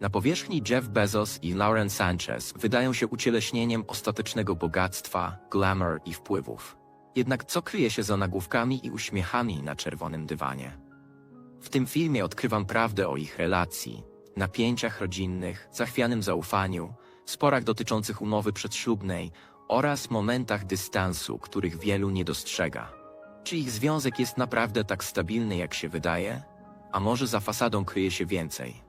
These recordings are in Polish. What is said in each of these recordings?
Na powierzchni Jeff Bezos i Lauren Sanchez wydają się ucieleśnieniem ostatecznego bogactwa, glamour i wpływów. Jednak co kryje się za nagłówkami i uśmiechami na czerwonym dywanie? W tym filmie odkrywam prawdę o ich relacji, napięciach rodzinnych, zachwianym zaufaniu, sporach dotyczących umowy przedślubnej oraz momentach dystansu, których wielu nie dostrzega. Czy ich związek jest naprawdę tak stabilny, jak się wydaje? A może za fasadą kryje się więcej?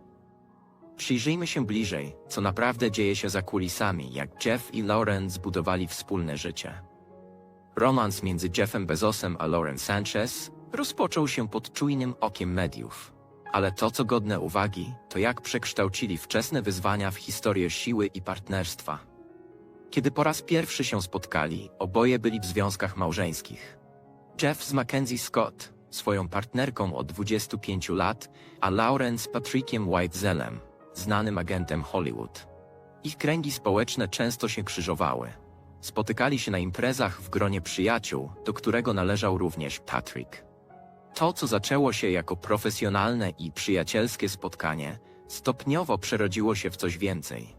Przyjrzyjmy się bliżej, co naprawdę dzieje się za kulisami, jak Jeff i Lauren zbudowali wspólne życie. Romans między Jeffem Bezosem a Lauren Sanchez rozpoczął się pod czujnym okiem mediów. Ale to, co godne uwagi, to jak przekształcili wczesne wyzwania w historię siły i partnerstwa. Kiedy po raz pierwszy się spotkali, oboje byli w związkach małżeńskich. Jeff z Mackenzie Scott, swoją partnerką od 25 lat, a Lauren z Patrickiem Whitezelem, znanym agentem Hollywood. Ich kręgi społeczne często się krzyżowały. Spotykali się na imprezach w gronie przyjaciół, do którego należał również Patrick. To, co zaczęło się jako profesjonalne i przyjacielskie spotkanie, stopniowo przerodziło się w coś więcej.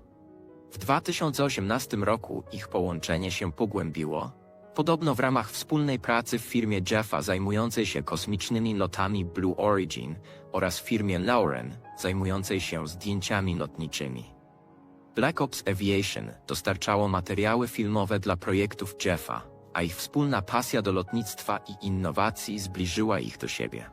W 2018 roku ich połączenie się pogłębiło, podobno w ramach wspólnej pracy w firmie Jeffa zajmującej się kosmicznymi lotami Blue Origin oraz firmie Lauren zajmującej się zdjęciami lotniczymi. Black Ops Aviation dostarczało materiały filmowe dla projektów Jeffa, a ich wspólna pasja do lotnictwa i innowacji zbliżyła ich do siebie.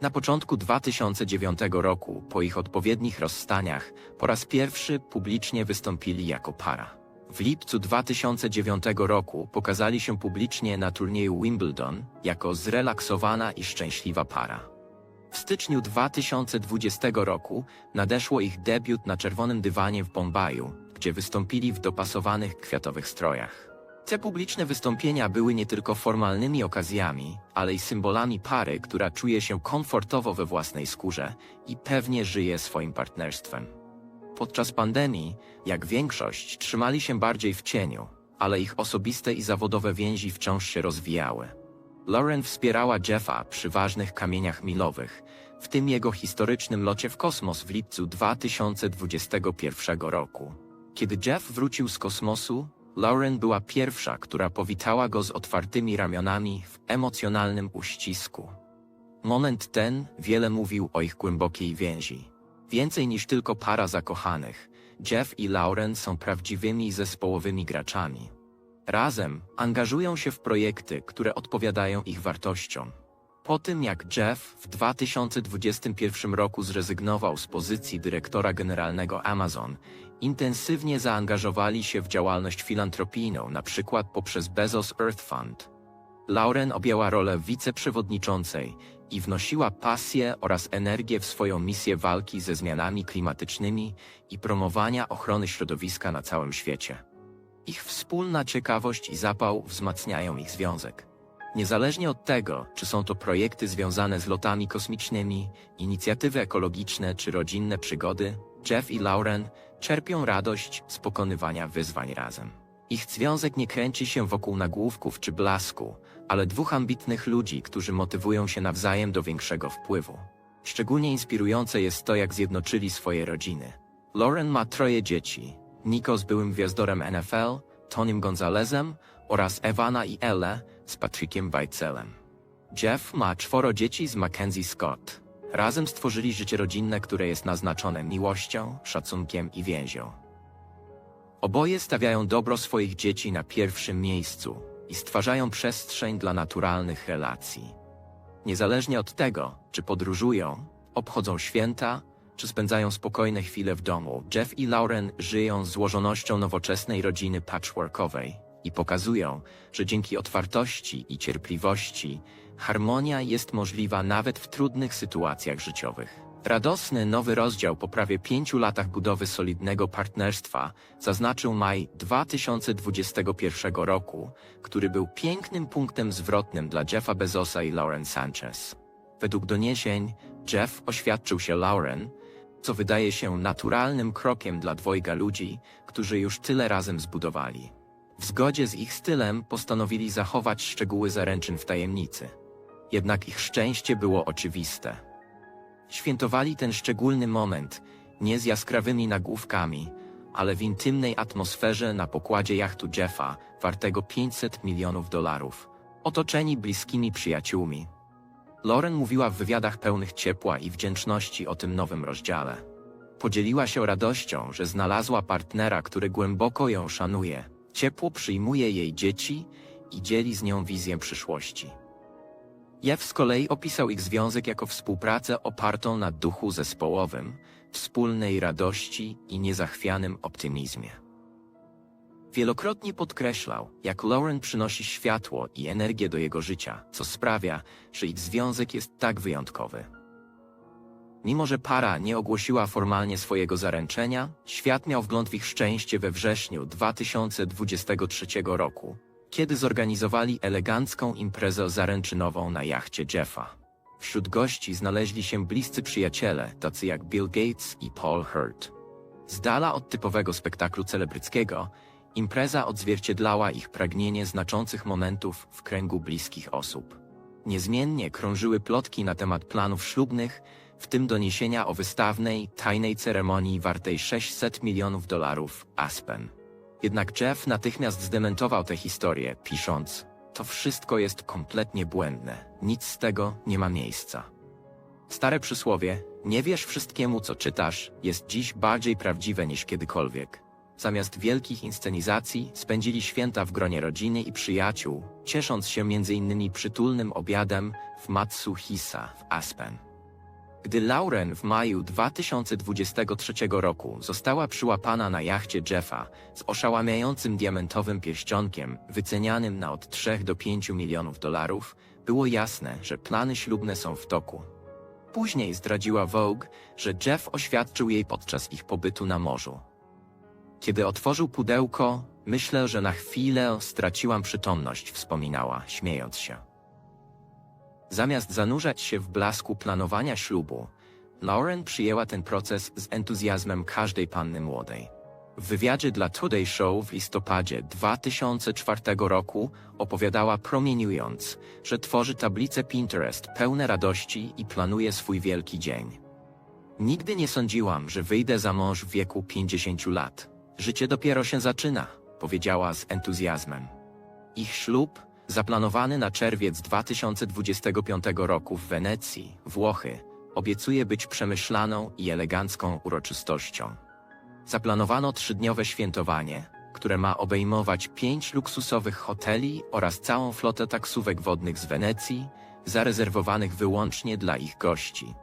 Na początku 2009 roku, po ich odpowiednich rozstaniach, po raz pierwszy publicznie wystąpili jako para. W lipcu 2009 roku pokazali się publicznie na turnieju Wimbledon jako zrelaksowana i szczęśliwa para. W styczniu 2020 roku nadeszło ich debiut na czerwonym dywanie w Bombaju, gdzie wystąpili w dopasowanych kwiatowych strojach. Te publiczne wystąpienia były nie tylko formalnymi okazjami, ale i symbolami pary, która czuje się komfortowo we własnej skórze i pewnie żyje swoim partnerstwem. Podczas pandemii, jak większość, trzymali się bardziej w cieniu, ale ich osobiste i zawodowe więzi wciąż się rozwijały. Lauren wspierała Jeffa przy ważnych kamieniach milowych, w tym jego historycznym locie w kosmos w lipcu 2021 roku. Kiedy Jeff wrócił z kosmosu, Lauren była pierwsza, która powitała go z otwartymi ramionami w emocjonalnym uścisku. Moment ten wiele mówił o ich głębokiej więzi. Więcej niż tylko para zakochanych, Jeff i Lauren są prawdziwymi zespołowymi graczami. Razem angażują się w projekty, które odpowiadają ich wartościom. Po tym jak Jeff w 2021 roku zrezygnował z pozycji dyrektora generalnego Amazon, intensywnie zaangażowali się w działalność filantropijną, przykład poprzez Bezos Earth Fund. Lauren objęła rolę wiceprzewodniczącej i wnosiła pasję oraz energię w swoją misję walki ze zmianami klimatycznymi i promowania ochrony środowiska na całym świecie. Ich wspólna ciekawość i zapał wzmacniają ich związek. Niezależnie od tego, czy są to projekty związane z lotami kosmicznymi, inicjatywy ekologiczne czy rodzinne przygody, Jeff i Lauren czerpią radość z pokonywania wyzwań razem. Ich związek nie kręci się wokół nagłówków czy blasku, ale dwóch ambitnych ludzi, którzy motywują się nawzajem do większego wpływu. Szczególnie inspirujące jest to, jak zjednoczyli swoje rodziny. Lauren ma troje dzieci. Nico z byłym gwiazdorem NFL, Tonym Gonzalezem oraz Ewana i Elle z Patrickiem Weitzelem. Jeff ma czworo dzieci z Mackenzie Scott. Razem stworzyli życie rodzinne, które jest naznaczone miłością, szacunkiem i więzią. Oboje stawiają dobro swoich dzieci na pierwszym miejscu i stwarzają przestrzeń dla naturalnych relacji. Niezależnie od tego, czy podróżują, obchodzą święta, czy spędzają spokojne chwile w domu, Jeff i Lauren żyją złożonością nowoczesnej rodziny patchworkowej i pokazują, że dzięki otwartości i cierpliwości harmonia jest możliwa nawet w trudnych sytuacjach życiowych. Radosny nowy rozdział po prawie pięciu latach budowy solidnego partnerstwa zaznaczył maj 2021 roku, który był pięknym punktem zwrotnym dla Jeffa Bezosa i Lauren Sanchez. Według doniesień, Jeff oświadczył się Lauren, co wydaje się naturalnym krokiem dla dwojga ludzi, którzy już tyle razem zbudowali. W zgodzie z ich stylem postanowili zachować szczegóły zaręczyn w tajemnicy. Jednak ich szczęście było oczywiste. Świętowali ten szczególny moment, Nie z jaskrawymi nagłówkami, ale w intymnej atmosferze na pokładzie jachtu Jeffa, wartego 500 milionów dolarów, otoczeni bliskimi przyjaciółmi. Lauren mówiła w wywiadach pełnych ciepła i wdzięczności o tym nowym rozdziale. Podzieliła się radością, że znalazła partnera, który głęboko ją szanuje, ciepło przyjmuje jej dzieci i dzieli z nią wizję przyszłości. Jeff z kolei opisał ich związek jako współpracę opartą na duchu zespołowym, wspólnej radości i niezachwianym optymizmie. Wielokrotnie podkreślał, jak Lauren przynosi światło i energię do jego życia, co sprawia, że ich związek jest tak wyjątkowy. Mimo, że para nie ogłosiła formalnie swojego zaręczenia, świat miał wgląd w ich szczęście we wrześniu 2023 roku, kiedy zorganizowali elegancką imprezę zaręczynową na jachcie Jeffa. Wśród gości znaleźli się bliscy przyjaciele, tacy jak Bill Gates i Paul Hurt. Z dala od typowego spektaklu celebryckiego, impreza odzwierciedlała ich pragnienie znaczących momentów w kręgu bliskich osób. Niezmiennie krążyły plotki na temat planów ślubnych, w tym doniesienia o wystawnej, tajnej ceremonii wartej 600 milionów dolarów Aspen. Jednak Jeff natychmiast zdementował tę historię, pisząc: To wszystko jest kompletnie błędne, nic z tego nie ma miejsca. Stare przysłowie: Nie wierz wszystkiemu, co czytasz, jest dziś bardziej prawdziwe niż kiedykolwiek. Zamiast wielkich inscenizacji spędzili święta w gronie rodziny i przyjaciół, ciesząc się m.in. przytulnym obiadem w Matsuhisa w Aspen. Gdy Lauren w maju 2023 roku została przyłapana na jachcie Jeffa z oszałamiającym diamentowym pierścionkiem wycenianym na od 3 do 5 milionów dolarów, było jasne, że plany ślubne są w toku. Później zdradziła Vogue, że Jeff oświadczył jej podczas ich pobytu na morzu. Kiedy otworzył pudełko, myślę, że na chwilę straciłam przytomność, wspominała, śmiejąc się. Zamiast zanurzać się w blasku planowania ślubu, Lauren przyjęła ten proces z entuzjazmem każdej panny młodej. W wywiadzie dla Today Show w listopadzie 2004 roku opowiadała promieniując, że tworzy tablice Pinterest pełne radości i planuje swój wielki dzień. Nigdy nie sądziłam, że wyjdę za mąż w wieku 50 lat. Życie dopiero się zaczyna, powiedziała z entuzjazmem. Ich ślub, zaplanowany na czerwiec 2025 roku w Wenecji, Włochy, obiecuje być przemyślaną i elegancką uroczystością. Zaplanowano trzydniowe świętowanie, które ma obejmować pięć luksusowych hoteli oraz całą flotę taksówek wodnych z Wenecji, zarezerwowanych wyłącznie dla ich gości.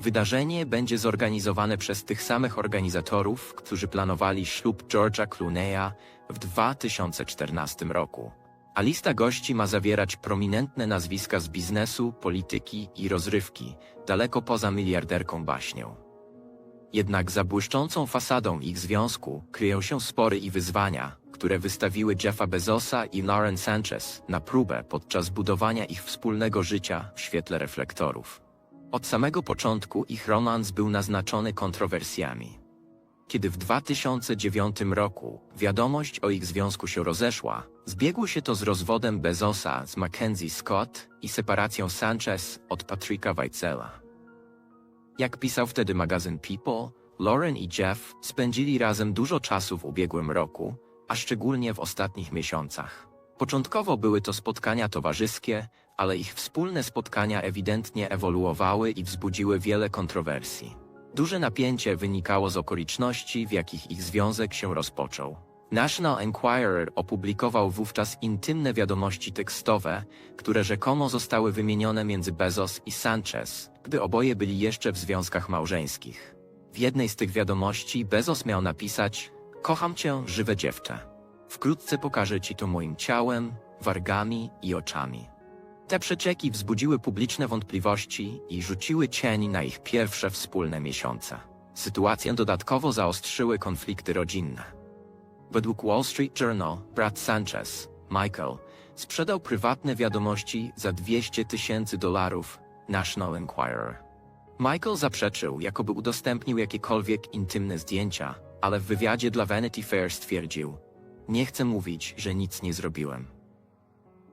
Wydarzenie będzie zorganizowane przez tych samych organizatorów, którzy planowali ślub George'a Clooney'a w 2014 roku. A lista gości ma zawierać prominentne nazwiska z biznesu, polityki i rozrywki, daleko poza miliarderką baśnią. Jednak za błyszczącą fasadą ich związku kryją się spory i wyzwania, które wystawiły Jeffa Bezosa i Lauren Sanchez na próbę podczas budowania ich wspólnego życia w świetle reflektorów. Od samego początku ich romans był naznaczony kontrowersjami. Kiedy w 2009 roku wiadomość o ich związku się rozeszła, zbiegło się to z rozwodem Bezosa z Mackenzie Scott i separacją Sanchez od Patricka Weizela. Jak pisał wtedy magazyn People, Lauren i Jeff spędzili razem dużo czasu w ubiegłym roku, a szczególnie w ostatnich miesiącach. Początkowo były to spotkania towarzyskie, ale ich wspólne spotkania ewidentnie ewoluowały i wzbudziły wiele kontrowersji. Duże napięcie wynikało z okoliczności, w jakich ich związek się rozpoczął. National Enquirer opublikował wówczas intymne wiadomości tekstowe, które rzekomo zostały wymienione między Bezos i Sanchez, gdy oboje byli jeszcze w związkach małżeńskich. W jednej z tych wiadomości Bezos miał napisać: Kocham cię, żywe dziewczę. Wkrótce pokażę ci to moim ciałem, wargami i oczami. Te przecieki wzbudziły publiczne wątpliwości i rzuciły cień na ich pierwsze wspólne miesiące. Sytuację dodatkowo zaostrzyły konflikty rodzinne. Według Wall Street Journal, brat Sanchez, Michael, sprzedał prywatne wiadomości za 200 tysięcy dolarów National Enquirer. Michael zaprzeczył, jakoby udostępnił jakiekolwiek intymne zdjęcia, ale w wywiadzie dla Vanity Fair stwierdził: Nie chcę mówić, że nic nie zrobiłem.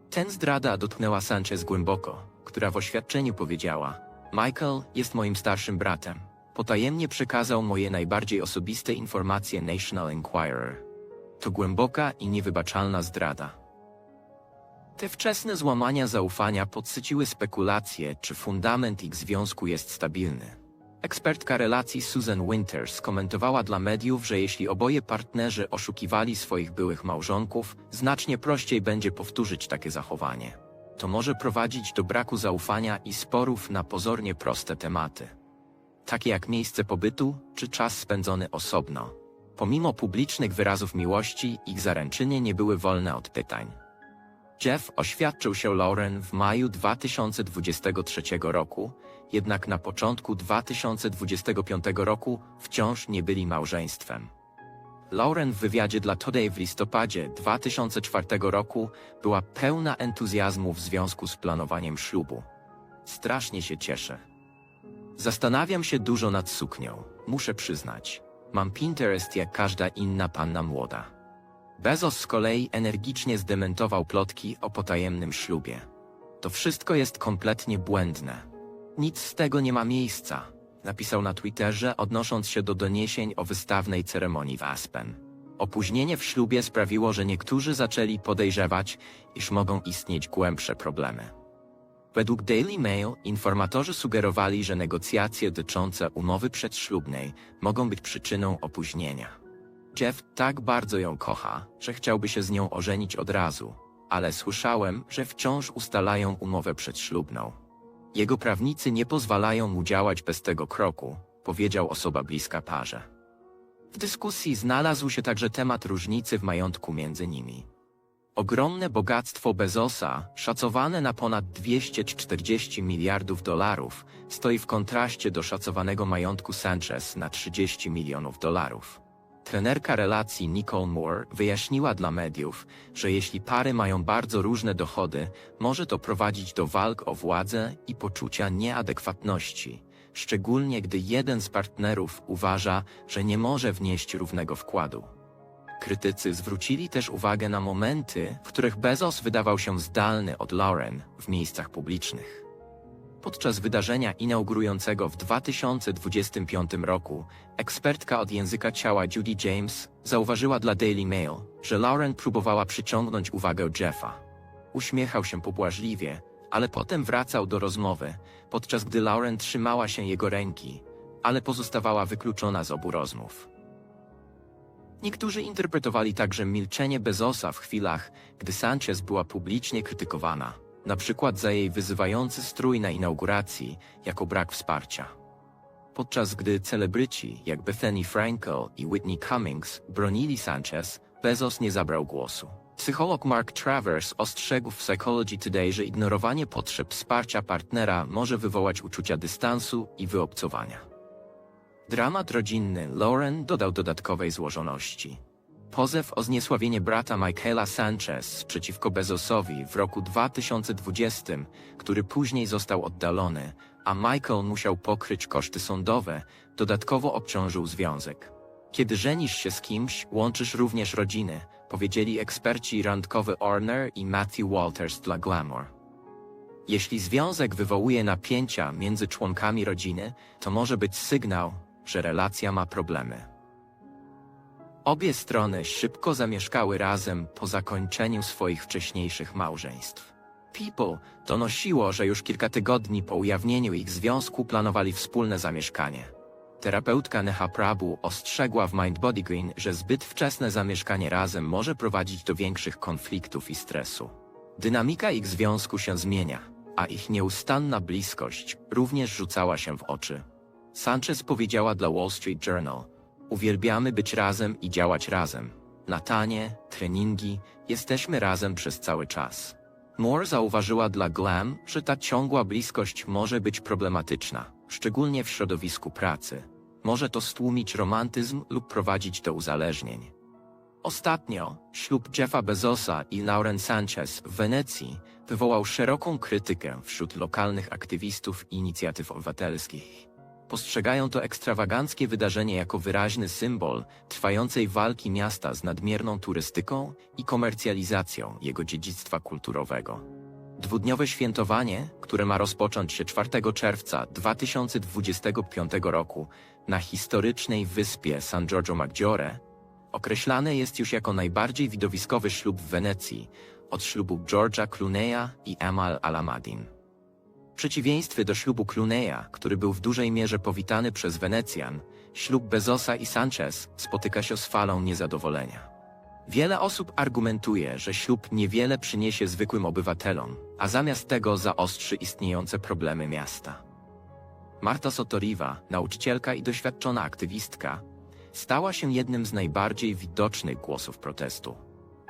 Ten zdrada dotknęła Sanchez głęboko, która w oświadczeniu powiedziała: Michael jest moim starszym bratem. potajemnie przekazał moje najbardziej osobiste informacje National Enquirer. To głęboka i niewybaczalna zdrada. Te wczesne złamania zaufania podsyciły spekulacje, czy fundament ich związku jest stabilny. Ekspertka relacji Susan Winters komentowała dla mediów, że jeśli oboje partnerzy oszukiwali swoich byłych małżonków, znacznie prościej będzie powtórzyć takie zachowanie. To może prowadzić do braku zaufania i sporów na pozornie proste tematy, takie jak miejsce pobytu czy czas spędzony osobno. Pomimo publicznych wyrazów miłości, ich zaręczyny nie były wolne od pytań. Jeff oświadczył się Lauren w maju 2023 roku, jednak na początku 2025 roku wciąż nie byli małżeństwem. Lauren w wywiadzie dla Today w listopadzie 2004 roku była pełna entuzjazmu w związku z planowaniem ślubu. Strasznie się cieszę. Zastanawiam się dużo nad suknią, muszę przyznać. Mam Pinterest jak każda inna panna młoda. Bezos z kolei energicznie zdementował plotki o potajemnym ślubie. To wszystko jest kompletnie błędne. Nic z tego nie ma miejsca, napisał na Twitterze, odnosząc się do doniesień o wystawnej ceremonii w Aspen. Opóźnienie w ślubie sprawiło, że niektórzy zaczęli podejrzewać, iż mogą istnieć głębsze problemy. Według Daily Mail informatorzy sugerowali, że negocjacje dotyczące umowy przedślubnej mogą być przyczyną opóźnienia. Jeff tak bardzo ją kocha, że chciałby się z nią ożenić od razu, ale słyszałem, że wciąż ustalają umowę przedślubną. Jego prawnicy nie pozwalają mu działać bez tego kroku, powiedział osoba bliska parze. W dyskusji znalazł się także temat różnicy w majątku między nimi. Ogromne bogactwo Bezosa, szacowane na ponad 240 miliardów dolarów, stoi w kontraście do szacowanego majątku Sanchez na 30 milionów dolarów. Trenerka relacji Nicole Moore wyjaśniła dla mediów, że jeśli pary mają bardzo różne dochody, może to prowadzić do walk o władzę i poczucia nieadekwatności, szczególnie gdy jeden z partnerów uważa, że nie może wnieść równego wkładu. Krytycy zwrócili też uwagę na momenty, w których Bezos wydawał się zdalny od Lauren w miejscach publicznych. Podczas wydarzenia inaugurującego w 2025 roku, ekspertka od języka ciała Judy James zauważyła dla Daily Mail, że Lauren próbowała przyciągnąć uwagę Jeffa. Uśmiechał się pobłażliwie, ale potem wracał do rozmowy, podczas gdy Lauren trzymała się jego ręki, ale pozostawała wykluczona z obu rozmów. Niektórzy interpretowali także milczenie Bezosa w chwilach, gdy Sanchez była publicznie krytykowana, na przykład za jej wyzywający strój na inauguracji, jako brak wsparcia. Podczas gdy celebryci jak Bethany Frankel i Whitney Cummings bronili Sanchez, Bezos nie zabrał głosu. Psycholog Mark Travers ostrzegł w Psychology Today, że ignorowanie potrzeb wsparcia partnera może wywołać uczucia dystansu i wyobcowania. Dramat rodzinny Lauren dodał dodatkowej złożoności. Pozew o zniesławienie brata Michaela Sanchez przeciwko Bezosowi w roku 2020, który później został oddalony, a Michael musiał pokryć koszty sądowe, dodatkowo obciążył związek. Kiedy żenisz się z kimś, łączysz również rodziny, powiedzieli eksperci randkowy Orner i Matthew Walters dla Glamour. Jeśli związek wywołuje napięcia między członkami rodziny, to może być sygnał, że relacja ma problemy. Obie strony szybko zamieszkały razem po zakończeniu swoich wcześniejszych małżeństw. People donosiło, że już kilka tygodni po ujawnieniu ich związku planowali wspólne zamieszkanie. Terapeutka Neha Prabhu ostrzegła w Mind Body Green, że zbyt wczesne zamieszkanie razem może prowadzić do większych konfliktów i stresu. Dynamika ich związku się zmienia, a ich nieustanna bliskość również rzucała się w oczy. Sanchez powiedziała dla Wall Street Journal: Uwielbiamy być razem i działać razem. Natanie, treningi, jesteśmy razem przez cały czas. Moore zauważyła dla Glam, że ta ciągła bliskość może być problematyczna, szczególnie w środowisku pracy. Może to stłumić romantyzm lub prowadzić do uzależnień. Ostatnio ślub Jeffa Bezosa i Lauren Sanchez w Wenecji wywołał szeroką krytykę wśród lokalnych aktywistów i inicjatyw obywatelskich. Postrzegają to ekstrawaganckie wydarzenie jako wyraźny symbol trwającej walki miasta z nadmierną turystyką i komercjalizacją jego dziedzictwa kulturowego. Dwudniowe świętowanie, które ma rozpocząć się 4 czerwca 2025 roku na historycznej wyspie San Giorgio Maggiore, określane jest już jako najbardziej widowiskowy ślub w Wenecji od ślubu Georgia Clooney'a i Emal Alamadin. Przeciwieństwie do ślubu Clooney'a, który był w dużej mierze powitany przez Wenecjan, ślub Bezosa i Sanchez spotyka się z falą niezadowolenia. Wiele osób argumentuje, że ślub niewiele przyniesie zwykłym obywatelom, a zamiast tego zaostrzy istniejące problemy miasta. Marta Sotoriwa, nauczycielka i doświadczona aktywistka, stała się jednym z najbardziej widocznych głosów protestu.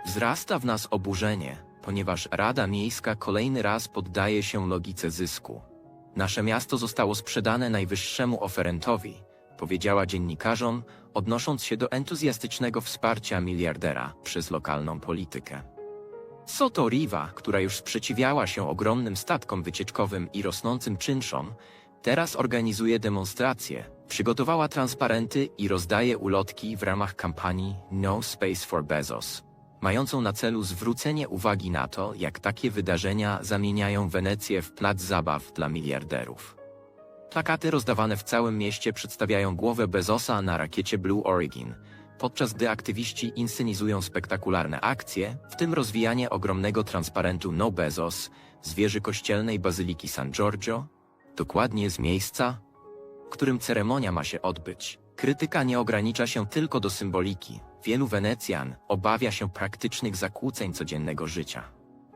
Wzrasta w nas oburzenie, ponieważ Rada Miejska kolejny raz poddaje się logice zysku. Nasze miasto zostało sprzedane najwyższemu oferentowi, powiedziała dziennikarzom, odnosząc się do entuzjastycznego wsparcia miliardera przez lokalną politykę. Soto Riva, która już sprzeciwiała się ogromnym statkom wycieczkowym i rosnącym czynszom, teraz organizuje demonstracje, przygotowała transparenty i rozdaje ulotki w ramach kampanii No Space for Bezos, mającą na celu zwrócenie uwagi na to, jak takie wydarzenia zamieniają Wenecję w plac zabaw dla miliarderów. Plakaty rozdawane w całym mieście przedstawiają głowę Bezosa na rakiecie Blue Origin, podczas gdy aktywiści inscenizują spektakularne akcje, w tym rozwijanie ogromnego transparentu No Bezos z wieży kościelnej Bazyliki San Giorgio, dokładnie z miejsca, w którym ceremonia ma się odbyć. Krytyka nie ogranicza się tylko do symboliki. Wielu Wenecjan obawia się praktycznych zakłóceń codziennego życia.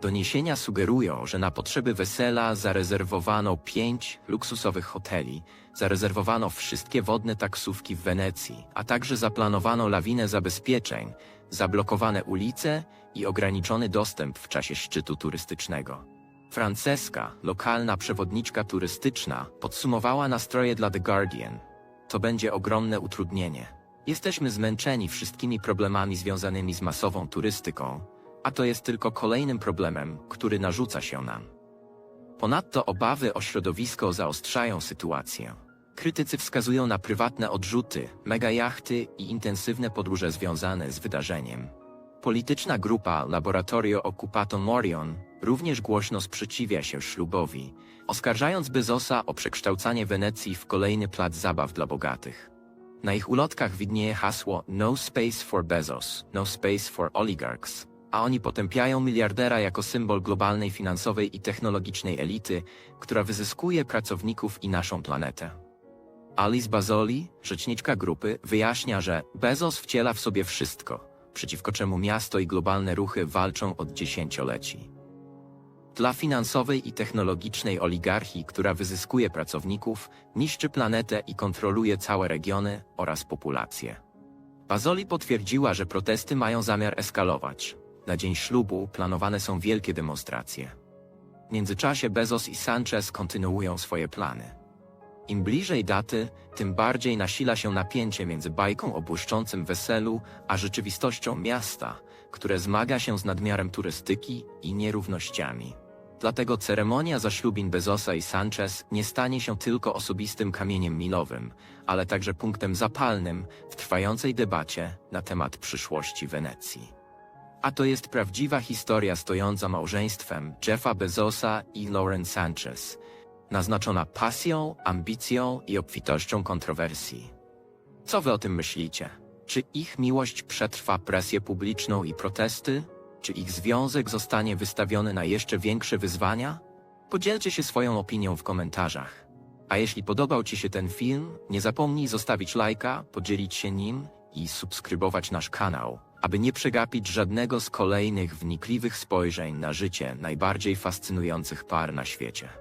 Doniesienia sugerują, że na potrzeby wesela zarezerwowano pięć luksusowych hoteli, zarezerwowano wszystkie wodne taksówki w Wenecji, a także zaplanowano lawinę zabezpieczeń, zablokowane ulice i ograniczony dostęp w czasie szczytu turystycznego. Franceska, lokalna przewodniczka turystyczna, podsumowała nastroje dla The Guardian. To będzie ogromne utrudnienie. Jesteśmy zmęczeni wszystkimi problemami związanymi z masową turystyką, a to jest tylko kolejnym problemem, który narzuca się nam. Ponadto obawy o środowisko zaostrzają sytuację. Krytycy wskazują na prywatne odrzuty, megajachty i intensywne podróże związane z wydarzeniem. Polityczna grupa Laboratorio Occupato Morion również głośno sprzeciwia się ślubowi, oskarżając Bezosa o przekształcanie Wenecji w kolejny plac zabaw dla bogatych. Na ich ulotkach widnieje hasło No Space for Bezos, No Space for Oligarchs, a oni potępiają miliardera jako symbol globalnej finansowej i technologicznej elity, która wyzyskuje pracowników i naszą planetę. Alice Bazoli, rzeczniczka grupy, wyjaśnia, że Bezos wciela w sobie wszystko, przeciwko czemu miasto i globalne ruchy walczą od dziesięcioleci. Dla finansowej i technologicznej oligarchii, która wyzyskuje pracowników, niszczy planetę i kontroluje całe regiony oraz populację. Bazoli potwierdziła, że protesty mają zamiar eskalować. Na dzień ślubu planowane są wielkie demonstracje. W międzyczasie Bezos i Sanchez kontynuują swoje plany. Im bliżej daty, tym bardziej nasila się napięcie między bajką o błyszczącym weselu, a rzeczywistością miasta, które zmaga się z nadmiarem turystyki i nierównościami. Dlatego ceremonia zaślubin Bezosa i Sanchez nie stanie się tylko osobistym kamieniem milowym, ale także punktem zapalnym w trwającej debacie na temat przyszłości Wenecji. A to jest prawdziwa historia stojąca małżeństwem Jeffa Bezosa i Lauren Sanchez, naznaczona pasją, ambicją i obfitością kontrowersji. Co wy o tym myślicie? Czy ich miłość przetrwa presję publiczną i protesty? Czy ich związek zostanie wystawiony na jeszcze większe wyzwania? Podzielcie się swoją opinią w komentarzach. A jeśli podobał Ci się ten film, nie zapomnij zostawić lajka, podzielić się nim i subskrybować nasz kanał, aby nie przegapić żadnego z kolejnych wnikliwych spojrzeń na życie najbardziej fascynujących par na świecie.